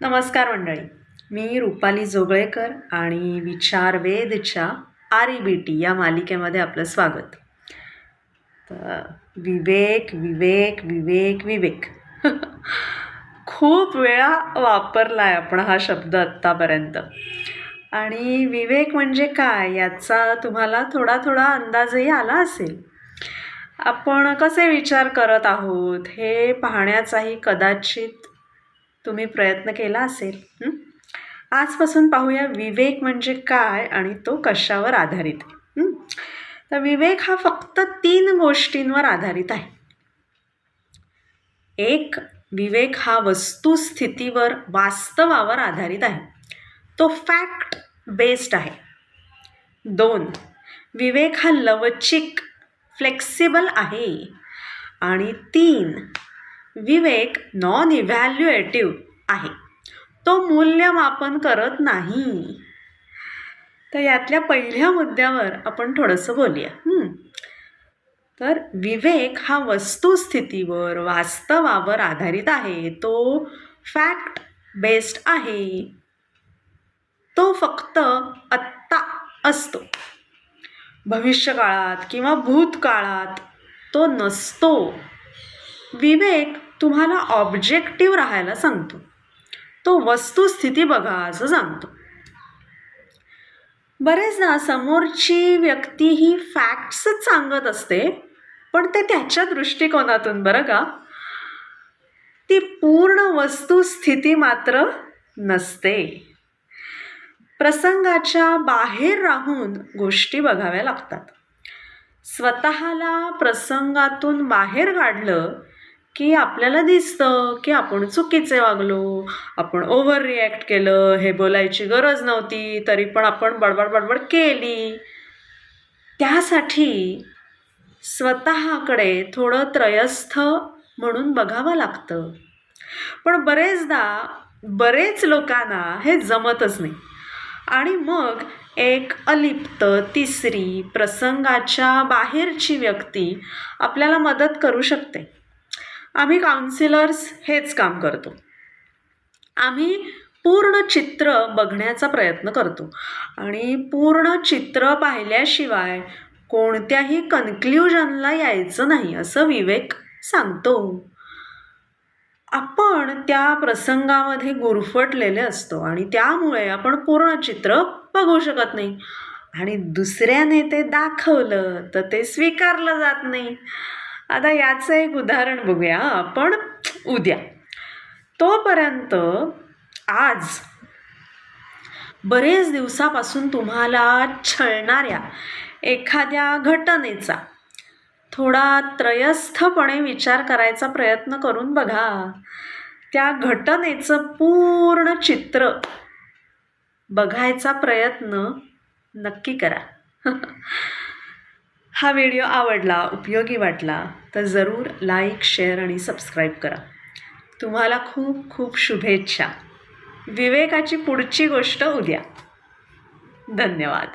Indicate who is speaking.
Speaker 1: नमस्कार मंडळी. मी रुपाली जोगळेकर आणि विचार वेदच्या आर ई बी टी या मालिकेमध्ये आपलं स्वागत. तर विवेक विवेक विवेक विवेक. खूप वेळा वापरला आहे आपण हा शब्द आत्तापर्यंत. आणि विवेक म्हणजे काय याचा तुम्हाला थोडा थोडा अंदाजही आला असेल. आपण कसे विचार करत आहोत हे पाहण्याचाही कदाचित तुम्ही प्रयत्न केला असेल आजपासून पाहूया विवेक म्हणजे काय आणि तो कशावर आधारित आहे तर विवेक हा फक्त तीन गोष्टींवर आधारित आहे. एक विवेक हा वस्तुस्थितीवर वास्तवावर आधारित आहे. तो फॅक्ट बेस्ड आहे. दोन विवेक हा लवचिक फ्लेक्सिबल आहे. आणि तीन विवेक नॉन इव्हॅल्युएटिव्ह आहे. तो मूल्यमापन करत नाही. तर यातल्या पहिल्या मुद्द्यावर आपण थोडंसं बोलूया. तर विवेक हा वस्तुस्थितीवर वास्तवावर आधारित आहे. तो फॅक्ट बेस्ड आहे. तो फक्त आत्ता असतो. भविष्यकाळात किंवा भूतकाळात तो नसतो. विवेक तुम्हाला ऑब्जेक्टिव्ह राहायला सांगतो. तो वस्तुस्थिती बघा असं सांगतो. बरेचदा समोरची व्यक्ती ही फॅक्ट्सच सांगत असते पण ते त्याच्या दृष्टिकोनातून बरं का? ती पूर्ण वस्तुस्थिती मात्र नसते. प्रसंगाच्या बाहेर राहून गोष्टी बघाव्या लागतात. स्वतःला प्रसंगातून बाहेर काढलं की आपल्याला दिसतं की आपण चुकीचे वागलो आपण ओव्हर रिॲक्ट केलं हे बोलायची गरज नव्हती तरी पण आपण बडबड बडबड केली. त्यासाठी स्वतःकडे थोडं त्रयस्थ म्हणून बघावं लागतं. पण बरेचदा बरेच लोकांना हे जमतच नाही. आणि मग एक अलिप्त तिसरी प्रसंगाच्या बाहेरची व्यक्ती आपल्याला मदत करू शकते. आम्ही काउन्सिलर्स हेच काम करतो. आम्ही पूर्ण चित्र बघण्याचा प्रयत्न करतो. आणि पूर्ण चित्र पाहिल्याशिवाय कोणत्याही कन्क्ल्युजनला यायचं नाही असं विवेक सांगतो. आपण त्या प्रसंगामध्ये गुरफटलेले असतो आणि त्यामुळे आपण पूर्ण चित्र बघू शकत नाही. आणि दुसऱ्याने ते दाखवलं तर ते स्वीकारलं जात नाही. आता याचं एक उदाहरण बघूया. आपण उद्या. तोपर्यंत आज बरेच दिवसापासून तुम्हाला छळणाऱ्या एखाद्या घटनेचा थोडा त्रयस्थपणे विचार करायचा प्रयत्न करून बघा. त्या घटनेचं पूर्ण चित्र बघायचा प्रयत्न नक्की करा. हा व्हिडिओ आवडला उपयोगी वाटला तर जरूर लाईक शेअर आणि सबस्क्राईब करा. तुम्हाला खूप खूप शुभेच्छा. विवेकाची पुढची गोष्ट उद्या. धन्यवाद.